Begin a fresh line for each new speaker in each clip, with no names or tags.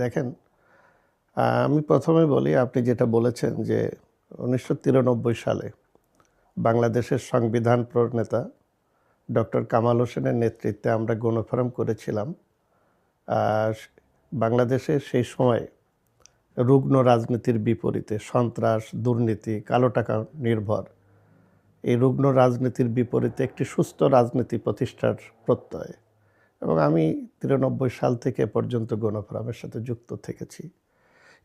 দেখেন আমি প্রথমে বলি, আপনি যেটা বলেছেন যে উনিশশো তিরানব্বই সালে বাংলাদেশের সংবিধান প্রণেতা ডক্টর কামাল হোসেনের নেতৃত্বে আমরা গণফোরাম করেছিলাম। বাংলাদেশে সেই সময় রুগ্ন রাজনীতির বিপরীতে সন্ত্রাস, দুর্নীতি, কালো টাকা নির্ভর, এই রুগ্ন রাজনীতির বিপরীতে একটি সুস্থ রাজনীতি প্রতিষ্ঠার প্রত্যয়। এবং আমি তিরানব্বই সাল থেকে পর্যন্ত গণফোরামের সাথে যুক্ত থেকেছি।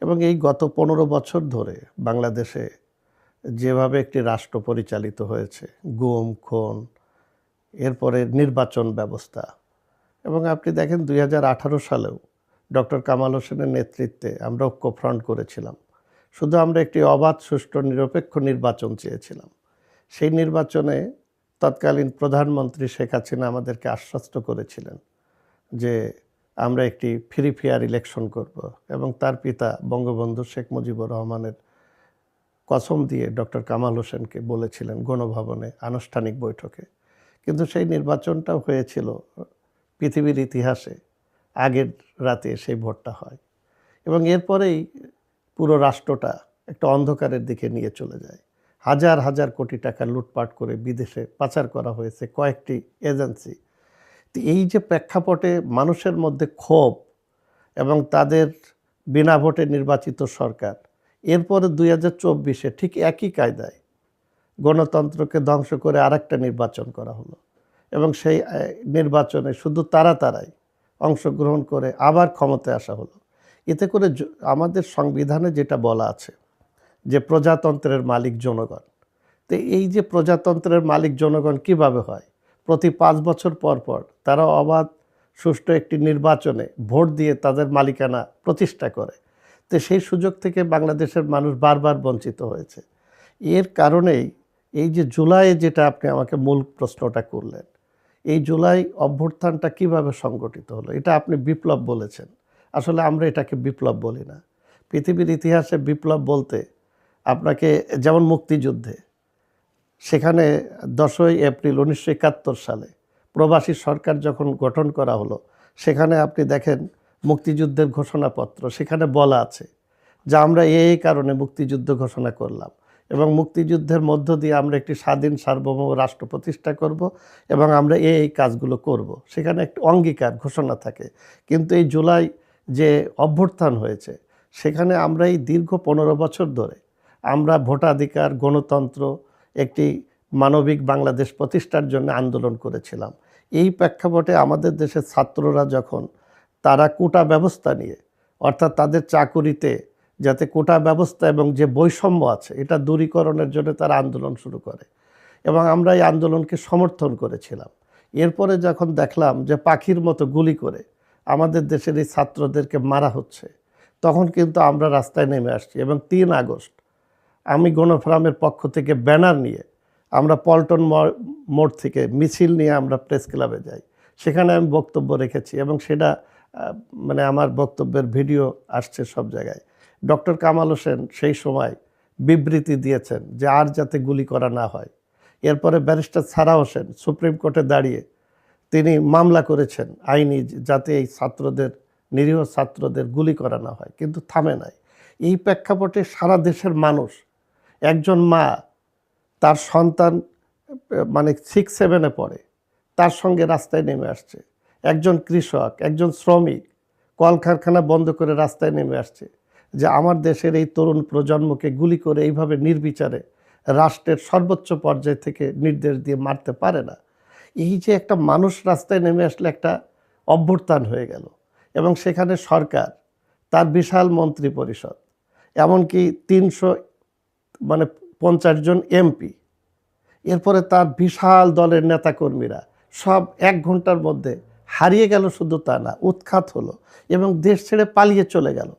এবং এই গত পনেরো বছর ধরে বাংলাদেশে যেভাবে একটি রাষ্ট্র পরিচালিত হয়েছে, গুম, খুন, এরপরে নির্বাচন ব্যবস্থা এবং আপনি দেখেন দুই হাজার আঠারো সালেও ডক্টর কামাল হোসেনের নেতৃত্বে আমরা ঐক্যফ্রন্ট করেছিলাম। শুধু আমরা একটি অবাধ, সুষ্ঠু, নিরপেক্ষ নির্বাচন চেয়েছিলাম। সেই নির্বাচনে তৎকালীন প্রধানমন্ত্রী শেখ হাসিনা আমাদেরকে আশ্বস্ত করেছিলেন যে আমরা একটি ফ্রি ফেয়ার ইলেকশন করব। এবং তার পিতা বঙ্গবন্ধু শেখ মুজিবুর রহমানের কসম দিয়ে ডক্টর কামাল হোসেনকে বলেছিলেন গণভবনে আনুষ্ঠানিক বৈঠকে। কিন্তু সেই নির্বাচনটাও হয়েছিল পৃথিবীর ইতিহাসে, আগের রাতে সেই ভোটটা হয়। এবং এরপরেই পুরো রাষ্ট্রটা একটা অন্ধকারের দিকে নিয়ে চলে যায়। হাজার হাজার কোটি টাকা লুটপাট করে বিদেশে পাচার করা হয়েছে কয়েকটি এজেন্সি। এই যে প্রেক্ষাপটে মানুষের মধ্যে ক্ষোভ এবং তাদের বিনা ভোটে নির্বাচিত সরকার, এরপরে দুই হাজার চব্বিশে ঠিক একই কায়দায় গণতন্ত্রকে ধ্বংস করে আরেকটা নির্বাচন করা হলো এবং সেই নির্বাচনে শুধু তারা তারাই অংশগ্রহণ করে আবার ক্ষমতায় আসা হলো। এতে করে আমাদের সংবিধানে যেটা বলা আছে যে প্রজাতন্ত্রের মালিক জনগণ, তো এই যে প্রজাতন্ত্রের মালিক জনগণ কীভাবে হয়? প্রতি পাঁচ বছর পর পর তারা অবাধ, সুষ্ঠু একটি নির্বাচনে ভোট দিয়ে তাদের মালিকানা প্রতিষ্ঠা করে। তো সেই সুযোগ থেকে বাংলাদেশের মানুষ বারবার বঞ্চিত হয়েছে। এর কারণেই এই যে জুলাইয়ে যেটা আপনি আমাকে মূল প্রশ্নটা করলেন, এই জুলাই অভ্যুত্থানটা কীভাবে সংগঠিত হলো, এটা আপনি বিপ্লব বলেছেন। আসলে আমরা এটাকে বিপ্লব বলি না। পৃথিবীর ইতিহাসে বিপ্লব বলতে আপনাকে যেমন মুক্তিযুদ্ধে সেখানে দশই এপ্রিল উনিশশো একাত্তর সালে প্রবাসী সরকার যখন গঠন করা হলো, সেখানে আপনি দেখেন মুক্তিযুদ্ধের ঘোষণাপত্র, সেখানে বলা আছে যে আমরা এই কারণে মুক্তিযুদ্ধ ঘোষণা করলাম এবং মুক্তিযুদ্ধের মধ্য দিয়ে আমরা একটি স্বাধীন সার্বভৌম রাষ্ট্র প্রতিষ্ঠা করব এবং আমরা এই কাজগুলো করব। সেখানে একটি অঙ্গীকার ঘোষণা থাকে। কিন্তু এই জুলাই যে অভ্যুত্থান হয়েছে, সেখানে আমরা এই দীর্ঘ পনেরো বছর ধরে আমরা ভোটাধিকার, গণতন্ত্র একটি মানবিক বাংলাদেশ প্রতিষ্ঠার জন্য আন্দোলন করেছিলাম। এই প্রেক্ষাপটে আমাদের দেশের ছাত্ররা যখন তারা কোটা ব্যবস্থা নিয়ে, অর্থাৎ তাদের চাকুরিতে যাতে কোটা ব্যবস্থা এবং যে বৈষম্য আছে, এটা দূরীকরণের জন্য তারা আন্দোলন শুরু করে এবং আমরা এই আন্দোলনকে সমর্থন করেছিলাম। এরপরে যখন দেখলাম যে পাখির মতো গুলি করে আমাদের দেশের এই ছাত্রদেরকে মারা হচ্ছে, তখন কিন্তু আমরা রাস্তায় নেমে আসছি এবং তিন আগস্ট আমি গণফোরামের পক্ষ থেকে ব্যানার নিয়ে আমরা পল্টন মোড় থেকে মিছিল নিয়ে আমরা প্রেস ক্লাবে যাই। সেখানে আমি বক্তব্য রেখেছি এবং সেটা মানে আমার বক্তব্যের ভিডিও আসছে সব জায়গায়। ডক্টর কামাল হোসেন সেই সময় বিবৃতি দিয়েছেন যে আর যাতে গুলি করা না হয়। এরপরে ব্যারিস্টার সারা হোসেন সুপ্রিম কোর্টে দাঁড়িয়ে তিনি মামলা করেছেন আইনি যাতে এই ছাত্রদের, নিরীহ ছাত্রদের গুলি করা না হয়। কিন্তু থামে নাই। এই প্রেক্ষাপটে সারা দেশের মানুষ একজন মা, তার সন্তান মানে সিক্স সেভেনে পড়ে, তার সঙ্গে রাস্তায় নেমে আসছে। একজন কৃষক, একজন শ্রমিক, কলকারখানা বন্ধ করে রাস্তায় নেমে আসছে যে আমার দেশের এই তরুণ প্রজন্মকে গুলি করে এইভাবে নির্বিচারে রাষ্ট্রের সর্বোচ্চ পর্যায় থেকে নির্দেশ দিয়ে মারতে পারে না। এই যে একটা মানুষ রাস্তায় নেমে আসলে একটা অভ্যুত্থান হয়ে গেল এবং সেখানে সরকার, তার বিশাল মন্ত্রী পরিষদ, এমনকি তিনশো মানে পঞ্চাশ জন এমপি এরপরে তার বিশাল দলের নেতাকর্মীরা সব এক ঘণ্টার মধ্যে হারিয়ে গেল শুধু তা না, উৎখাত হলো এবং দেশ ছেড়ে পালিয়ে চলে গেল।